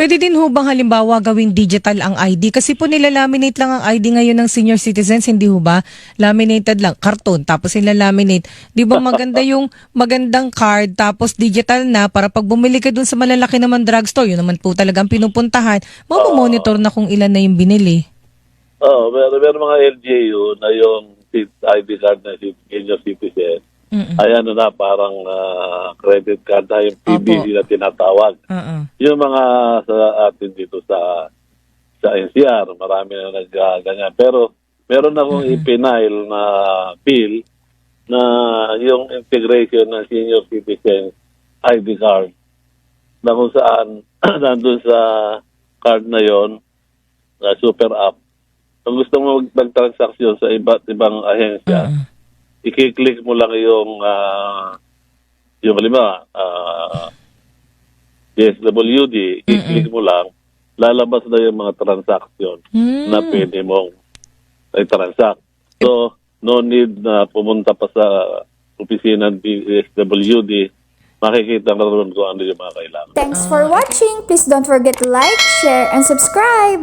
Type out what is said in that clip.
Pwede din ho bang halimbawa gawing digital ang ID? Kasi po nilalaminate lang ang ID ngayon ng senior citizens, hindi ho ba? Laminated lang, karton, tapos nilalaminate. Di ba maganda yung magandang card, tapos digital na, para pag bumili ka dun sa malalaki naman drugstore, yun naman po talagang pinupuntahan, mamomonitor na kung ilan na yung binili. Oo, oh, meron, meron mga LGU na yung ID card na senior citizen. Mm-mm. Ay ano na, parang ah, credit card na yung PBB na tinatawag. Oo. Yung mga sa atin dito sa sa NCR, marami na nagganyan. Pero meron akong ipinail na bill na yung integration ng senior citizen ID card na kung saan nandun sa card na yon na super app. Kung gusto mo mag- mag-transaction sa iba't ibang ahensya, Oo. I-click mo lang yung ah, yung lima ah DSWD, i-click mo lang, lalabas na yung mga transaction Hmm. na pwede mong i-transact. So, no need na pumunta pa sa opisina ng DSWD, makikita ka rin kung ano yung mga kailangan. Thanks for watching! Please don't forget to like, share, and subscribe!